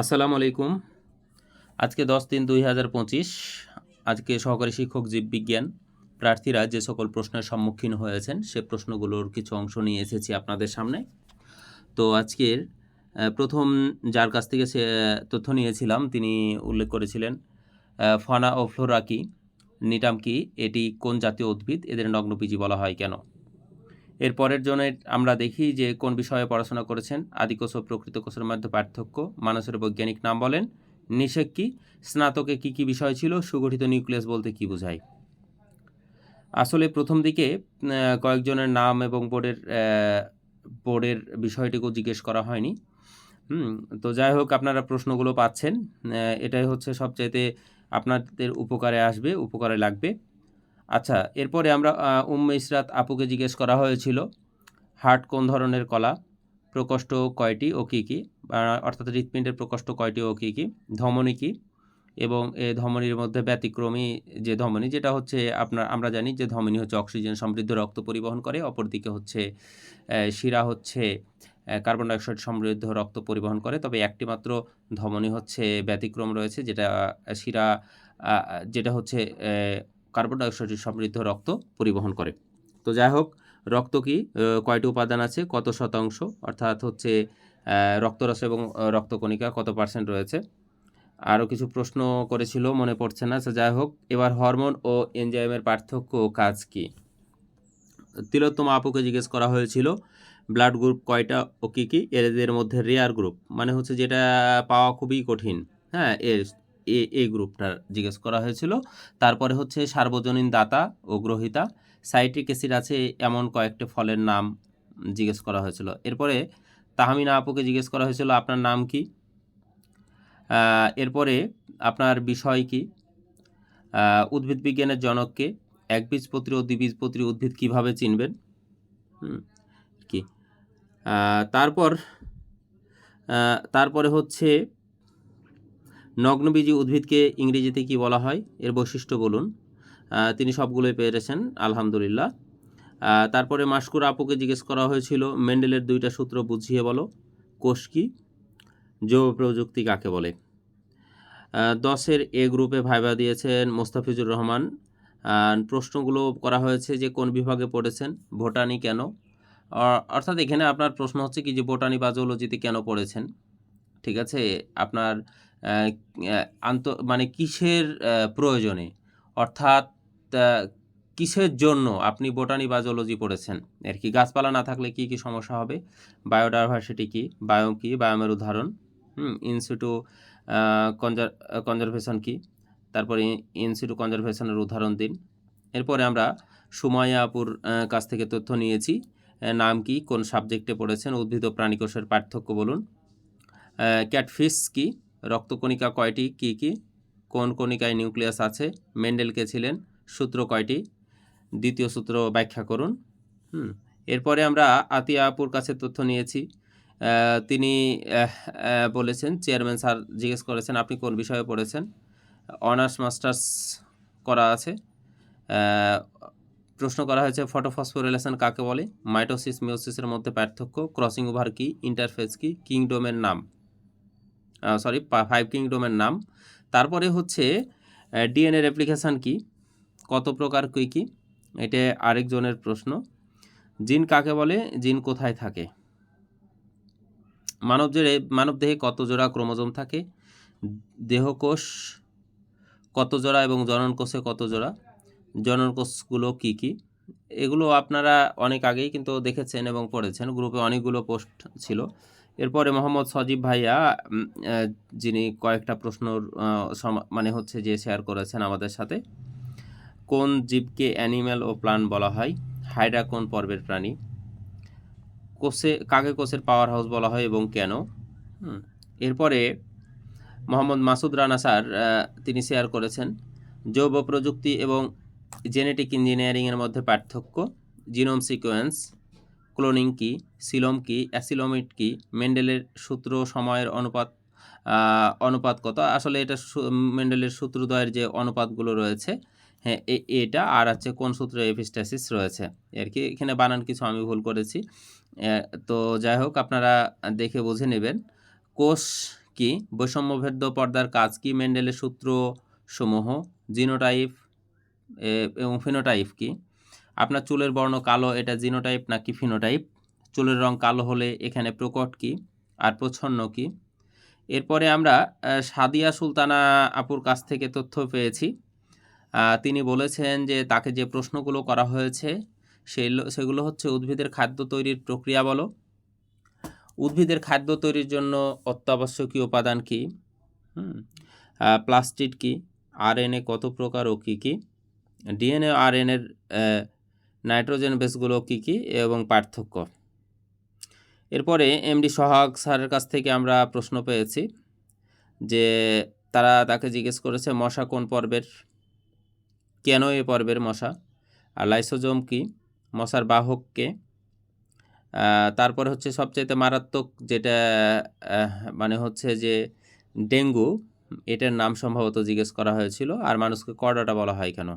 আসসালামু আলাইকুম। আজকে দশ তিন দুই হাজার পঁচিশ, আজকে সহকারী শিক্ষক জীববিজ্ঞান প্রার্থীরা যে সকল প্রশ্নের সম্মুখীন হয়েছেন, সে প্রশ্নগুলোর কিছু অংশ নিয়ে এসেছি আপনাদের সামনে। তো আজকের প্রথম যার কাছ থেকে সে তথ্য নিয়েছিলাম, তিনি উল্লেখ করেছিলেন ফনা ও ফ্লোরা কি, নিটাম কি, এটি কোন জাতীয় উদ্ভিদ, এদের নগ্নবীজি বলা হয় কেন? এর পরের জন্য আমরা দেখি যে কোন বিষয়ে পড়াশোনা করেছেন। আদিকোষ ও প্রকৃত কোষের মধ্যে পার্থক্য মানুষের বৈজ্ঞানিক নাম বলেন। নিষেক কি? স্নাতকে কি কি বিষয় ছিল? সুগঠিত নিউক্লিয়াস বলতে কি বোঝায়? আসলে প্রথম দিকে কয়েকজনের নাম এবং বোর্ডের বোর্ডের বিষয়টিকেও জিজ্ঞেস করা হয়নি। হুম, তো যাই হোক, আপনারা প্রশ্নগুলো পাচ্ছেন। এটাই হচ্ছে সবচাইতে আপনাদের উপকারে আসবে, উপকারে লাগবে। আচ্ছা এরপরে আমরা উম্মে ইসরাত আপুকে জিজ্ঞেস করা হয়েছিল, হার্ট কোন ধরনের কলা, প্রকোষ্ঠ কয়টি ও কী কী অর্থাৎ হৃৎপিণ্ডের প্রকোষ্ঠ কয়টি ও কী কী, ধমনী কী, এবং এ ধমনীর মধ্যে ব্যতিক্রমী যে ধমনী, যেটা হচ্ছে আপনার, আমরা জানি যে ধমনী হচ্ছে অক্সিজেন সমৃদ্ধ রক্ত পরিবহন করে, অপরদিকে হচ্ছে শিরা হচ্ছে কার্বন ডাইঅক্সাইড সমৃদ্ধ রক্ত পরিবহন করে, তবে একটি মাত্র ধমনী হচ্ছে ব্যতিক্রম রয়েছে, যেটা শিরা যেটা হচ্ছে কার্বন ডাইঅক্সাইড সমৃদ্ধ রক্ত পরিবহন করে। তো যাই হোক রক্ত কি কয়টি উপাদান আছে? কত শতাংশ? অর্থাৎ হচ্ছে রক্তরস এবং রক্তকণিকা কত পার্সেন্ট রয়েছে? আরও কিছু প্রশ্ন করেছিল, মনে পড়ছে না। যাই হোক এবার হরমোন ও এনজাইমের পার্থক্য কাজ কি? তিলোত্তম আপুকে জিজ্ঞেস করা হয়েছিল, ব্লাড গ্রুপ কয়টা ও কী কী? এদের মধ্যে রেয়ার গ্রুপ মানে হচ্ছে যেটা পাওয়া খুবই কঠিন। হ্যাঁ এর এ- এই গ্রুপটা জিজ্ঞেস করা হয়েছিল। তারপরে হচ্ছে সার্বজনীন দাতা ও গ্রহিতা, সাইট্রিক অ্যাসিড আছে এমন কয়েকটি ফলের নাম জিজ্ঞেস করা হয়েছিল। এরপরে তাহমিনা আপুকে জিজ্ঞেস করা হয়েছিল, আপনার নাম কি? এরপরে, আপনার বিষয় কি? উদ্ভিদ বিজ্ঞানের জনককে একবীজপত্রী ও দ্বিবীজপত্রী উদ্ভিদ কীভাবে চিনবেন? কি? তারপর তারপরে হচ্ছে নগ্নবীজি উদ্ভিদকে ইংরেজিতে কি বলা হয়? এর বৈশিষ্ট্য বলুন। তিনি সবগুলোই পেরেছেন, আলহামদুলিল্লাহ। তারপরে মাস্কুর আপুকে জিজ্ঞেস করা হয়েছিল, মেন্ডেলের দুইটা সূত্র বুঝিয়ে বলো, কোষ কি? জৈব প্রযুক্তি কাকে বলে? দশের এ গ্রুপে ভাইবা দিয়েছেন মোস্তাফিজুর রহমান। প্রশ্নগুলো করা হয়েছে যে কোন বিভাগে পড়েছেন ভোটানি কেন? অর্থাৎ এখানে আপনার প্রশ্ন হচ্ছে কি যে বোটানি বা জুলজিতে কেন পড়েছেন? ঠিক আছে? আপনার আন্ত মানে কিসের প্রয়োজনে? অর্থাৎ কিসের জন্য আপনি বোটানি বা জুলজি পড়েছেন? আর কি গাছপালা না থাকলে কি কি সমস্যা হবে? বায়োডাইভার্সিটি কি? বায়োম কি? বায়োমের উদাহরণ। হুম ইনসিটু কনজার কনজারভেশন কি? তারপরে ইনসিটু কনজারভেশনের উদাহরণ দিন। এরপরে আমরা সুমাইয়া আপুর কাছ থেকে তথ্য নিয়েছি। নাম কি? কোন সাবজেক্টে পড়েছেন? উদ্ভিদ ও প্রাণীকোষের পার্থক্য বলুন। ক্যাটফিস কি? রক্তকণিকা কয়টি? কি কি? কোন কণিকায় নিউক্লিয়াস আছে? মেন্ডেল কে ছিলেন? সূত্র কয়টি? দ্বিতীয় সূত্র ব্যাখ্যা করুন। হুম, এরপরে আমরা আতিয়া আপুর কাছে তথ্য নিয়েছি। তিনি বলেছেন, চেয়ারম্যান স্যার জিজ্ঞেস করেছেন, আপনি কোন বিষয়ে পড়েছেন? অনার্স মাস্টার্স করা আছে। প্রশ্ন করা হয়েছে, ফটোফসফোরিলেশন কাকে বলে? মাইটোসিস মিওসিসের মধ্যে পার্থক্য, ক্রসিং ওভার কি, ইন্টারফেস কি, কিংডোমের নাম। সরি ফাইভ কিংডোমের নাম। তারপরে হচ্ছে ডিএনএ রেপ্লিকেশন কি? কত প্রকার কী কী? এটা আরেকজনের প্রশ্ন। জিন কাকে বলে? জিন কোথায় থাকে? মানব দেহে মানব দেহে কত জোড়া ক্রোমোজোম থাকে? দেহকোষ কত জোড়া এবং জননকোষে কত জোড়া? জননকোষগুলো কি কি? এগুলো আপনারা অনেক আগেই কিন্তু দেখেছেন এবং পড়েছেন। গ্রুপে অনেকগুলো পোস্ট ছিল। এরপরে মোহাম্মদ সজীব ভাইয়া যিনি কয়েকটা প্রশ্নর মানে হচ্ছে যে শেয়ার করেছেন আমাদের সাথে। কোন জীবকে অ্যানিম্যাল ও প্লান্ট বলা হয়? হাইড্রা কোন পর্বের প্রাণী? কোষে কাকে কোষের পাওয়ার হাউস বলা হয় এবং কেন? এরপরে মোহাম্মদ মাসুদ রানা স্যার তিনি শেয়ার করেছেন জৈব প্রযুক্তি এবং জেনেটিক ইঞ্জিনিয়ারিংয়ের মধ্যে পার্থক্য জিনোম সিকোয়েন্স ক্লোনিং কি, সিলোম কি অ্যাসিলোমিট কি, মেন্ডেলের সূত্র সময়ের অনুপাত অনুপাত কত? আসলে এটা মেন্ডেলের সূত্রদ্বয়ের যে অনুপাতগুলো রয়েছে হ্যাঁ এটা আর হচ্ছে কোন সূত্রে এপিস্টাসিস রয়েছে আর কি, এখানে বানান কিছু আমি ভুল করেছি। তো যাই হোক, আপনারা দেখে বুঝে নেবেন, কোষ কি, বৈষম্যভেদ্য পর্দার কাজ কি, মেন্ডেলের সূত্র সমূহ জিনোটাইপ এবং ফিনোটাইপ কি আপনার চুলের বর্ণ কালো, এটা জিনোটাইপ নাকি ফিনোটাইপ? চুলের রং কালো হলে এখানে প্রকট কি? আর প্রচ্ছন্ন কি? এরপরে আমরা সাদিয়া সুলতানা আপুর কাছ থেকে তথ্য পেয়েছি। তিনি বলেছেন যে তাকে যে প্রশ্নগুলো করা হয়েছে সেগুলো সেগুলো হচ্ছে উদ্ভিদের খাদ্য তৈরির প্রক্রিয়া বলো। উদ্ভিদের খাদ্য তৈরির জন্য অত্যাবশ্যকীয় উপাদান কি? প্লাস্টিড কি? আরএনএ কত প্রকার ও কী কী? ডিএনএ আরএনএর নাইট্রোজেন বেসগুলো কী কী এবং পার্থক্য? এরপরে এমডি সোহাগ স্যারের কাছ থেকে আমরা প্রশ্ন পেয়েছি যে তারা তাকে জিজ্ঞেস করেছে, মশা কোন পর্বের? কেন এ পর্বের মশা? আর লাইসোজোম কি? মশার বাহক কে? তারপরে হচ্ছে সবচাইতে মারাত্মক যেটা মানে হচ্ছে যে ডেঙ্গু, এটার নাম সম্ভবত জিজ্ঞেস করা হয়েছিল। আর মানুষকে করডাটা বলা হয় কেন?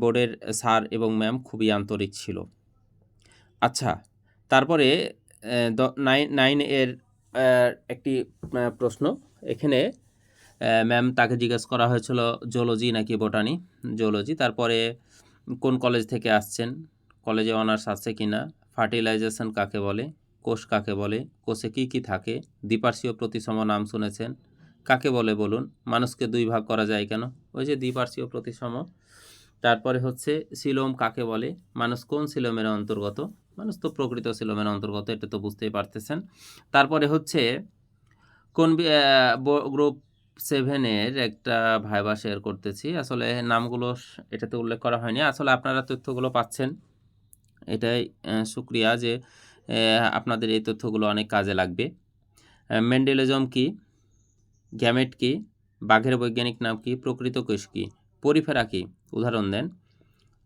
বোর্ডের স্যার এবং ম্যাম খুবই আন্তরিক ছিল। আচ্ছা তারপরে নাইন নাইন এর একটি প্রশ্ন। এখানে ম্যাম তাকে জিজ্ঞেস করা হয়েছিল জুলজি নাকি বোটানি? জুলজি তারপরে, কোন কলেজ থেকে আসছেন? কলেজে অনার্স আছে কি না ফার্টিলাইজেশন কাকে বলে? কোষ কাকে বলে? কোষে কী কী থাকে? দ্বিপার্শ্বীয় প্রতিসম নাম শুনেছেন? কাকে বলে বলুন? মানুষকে দুই ভাগ করা যায় কেন? ওই যে দ্বিপার্শ্বীয় প্রতিসম তারপরে হচ্ছে সিলোম কাকে বলে? মানুষ কোন সিলোমের অন্তর্গত? মানুষ তো প্রকৃত সিলোমের অন্তর্গত এটা তো বুঝতেই পারতেছেন। তারপরে হচ্ছে কোন গ্রুপ সেভেনের একটা ভাইবা শেয়ার করতেছি। আসলে নামগুলো এটাতে উল্লেখ করা হয়নি। আসলে আপনারা তথ্যগুলো পাচ্ছেন। এটাই আহ, শুক্রিয়া যে আপনাদের এই তথ্যগুলো অনেক কাজে লাগবে। মেন্ডেলিজম কি? গ্যামেট কি? বাঘের বৈজ্ঞানিক নাম কি? প্রকৃত কোষ কি? পরিফেরা কি? উদাহরণ দেন।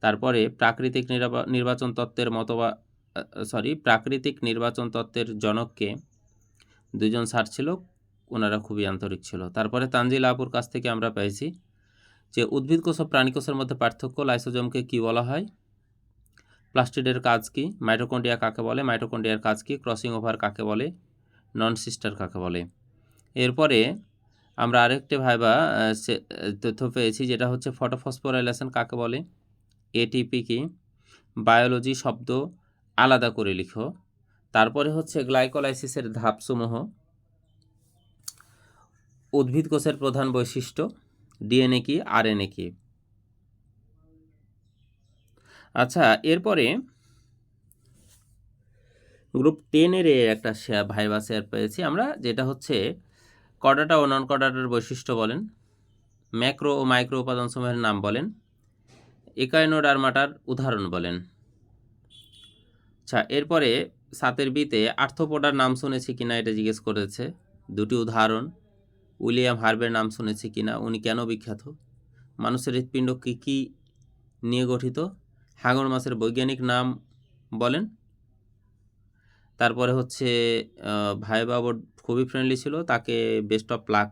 তারপরে প্রাকৃতিক নিরাবা- নির্বাচন তত্ত্বের মতবা সরি প্রাকৃতিক নির্বাচন তত্ত্বের জনককে দুজন স্যার ছিল ওনারা খুবই আন্তরিক ছিল। তারপরে তানজিলা আপুর কাছ থেকে আমরা পেয়েছি যে উদ্ভিদ কোষ ও প্রাণী কোষের মধ্যে পার্থক্য লাইসোজমকে কি বলা হয়? প্লাস্টিডের কাজ কি? মাইটোকন্ড্রিয়া কাকে বলে? মাইটোকন্ড্রিয়ার কাজ কি? ক্রসিং ওভার কাকে বলে? নন সিস্টার কাকে বলে? এরপরে আমরা আরেকটি ভাইবা তথ্য পেয়েছি যেটা হচ্ছে ফটোফসফোরাইলেশন কাকে বলে? এটিপি কি? বায়োলজি শব্দ আলাদা করে লিখো। তারপরে হচ্ছে গ্লাইকোলাইসিসের ধাপসমূহ। উদ্ভিদ কোষের প্রধান বৈশিষ্ট্য ডিএনএ কি আরএনএ কি? আচ্ছা এরপরে গ্রুপ টেনের একটা ভাইবা শেয়ার পেয়েছি আমরা, যেটা হচ্ছে কর্ডাটা ও নন কর্ডাটার বৈশিষ্ট্য বলেন, ম্যাক্রো ও মাইক্রো উপাদান সমূহের নাম বলেন একাইনোডার্মাটার উদাহরণ বলেন। আচ্ছা এরপরে সাতের বিতে আর্থোপোডার নাম শুনেছি কিনা এটা জিজ্ঞেস করেছে, দুটি উদাহরণ, উইলিয়াম হার্বের নাম শুনেছি কিনা, উনি কেন বিখ্যাত, মানুষের হৃৎপিণ্ড কী কী নিয়ে গঠিত, হাঙর মাছের বৈজ্ঞানিক নাম বলেন তারপরে হচ্ছে ভাই বাবর খুবই ফ্রেন্ডলি ছিল, তাকে বেস্ট অফ লাক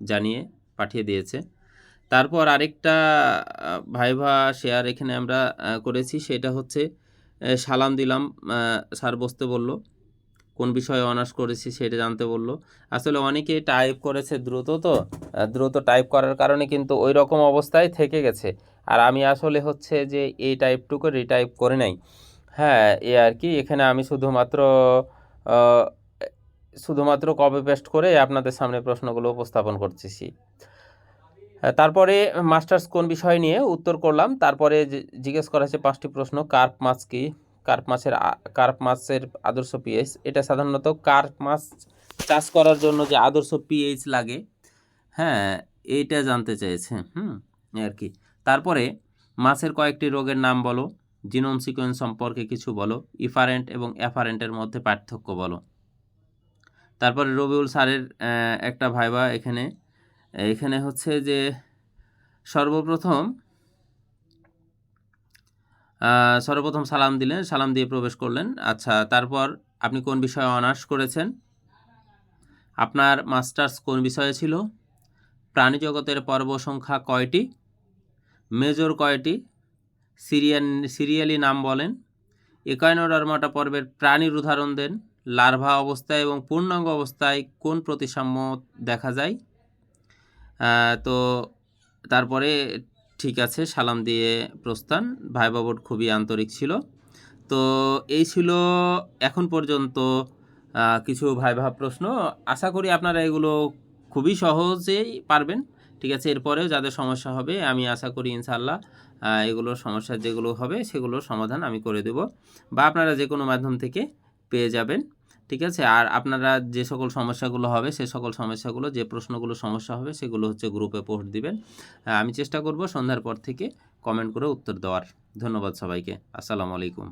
জানিয়ে পাঠিয়ে দিয়েছে। তারপর আরেকটা ভাইভা শেয়ার এখানে আমরা করেছি, সেটা হচ্ছে সালাম দিলাম স্যার বসতে বলল। কোন বিষয়ে অনার্স করেছি সেটা জানতে বলল। আসলে অনেকে টাইপ করেছে দ্রুত তো দ্রুত টাইপ করার কারণে কিন্তু ওই রকম অবস্থায় থেকে গেছে। আর আমি আসলে হচ্ছে যে এই টাইপটুকু রিটাইপ করে নাই। হ্যাঁ এ আর কি। এখানে আমি শুধুমাত্র শুধুমাত্র কপি পেস্ট করে আপনাদের সামনে প্রশ্নগুলো উপস্থাপন করতেছি। তারপরে মাস্টার্স কোন বিষয় নিয়ে উত্তর করলাম। তারপরে জিজ্ঞেস করা হয়েছে পাঁচটি প্রশ্ন। কার্প মাছ কি? কার্প মাছের কার্প মাছের আদর্শ পিএইচ এটা সাধারণত কার্প মাছ চাষ করার জন্য যে আদর্শ পিএইচ লাগে হ্যাঁ এইটা জানতে চেয়েছে হুম আর কি। তারপরে মাছের কয়েকটি রোগের নাম বলো। জিনোম সিকোয়েন্স সম্পর্কে কিছু বলো, ইফারেন্ট এবং অ্যাফারেন্টের মধ্যে পার্থক্য বলো। তারপরে রবিউল স্যারের একটা ভাইবা এখানে। এখানে হচ্ছে যে, সর্বপ্রথম সর্বপ্রথম সালাম দিলেন, সালাম দিয়ে প্রবেশ করলেন। আচ্ছা তারপর আপনি কোন বিষয়ে অনার্স করেছেন? আপনার মাস্টার্স কোন বিষয়ে ছিল? প্রাণী জগতের পর্ব সংখ্যা কয়টি? মেজর কয়টি? সিরিয়ান সিরিয়ালি নাম বলেন। একাইনোডার্মাটা পর্বের প্রাণীর উদাহরণ দেন। লার্ভা অবস্থায় এবং পূর্ণাঙ্গ অবস্থায় কোন প্রতিসাম্য দেখা যায়? তো তারপরে ঠিক আছে, সালাম দিয়ে প্রস্থান। ভাই বাবুর খুবই আন্তরিক ছিল। তো এই ছিল এখন পর্যন্ত কিছু ভাই ভাব প্রশ্ন। আশা করি আপনারা এগুলো খুবই সহজেই পারবেন। ঠিক আছে? এরপরেও যাদের সমস্যা হবে, আমি আশা করি ইনশাল্লাহ এগুলোর সমস্যা যেগুলো হবে, সেগুলোর সমাধান আমি করে দেব বা আপনারা যে কোনো মাধ্যম থেকে পেয়ে যাবেন, ঠিক আছে? আর আপনারা যে সকল সমস্যাগুলো হবে, সে সকল সমস্যাগুলো, যে প্রশ্নগুলো সমস্যা হবে, সেগুলো হচ্ছে গ্রুপে পোস্ট দিবেন। আমি চেষ্টা করব সন্ধ্যার পর থেকে কমেন্ট করে উত্তর দেওয়ার। ধন্যবাদ সবাইকে। আসসালামু আলাইকুম।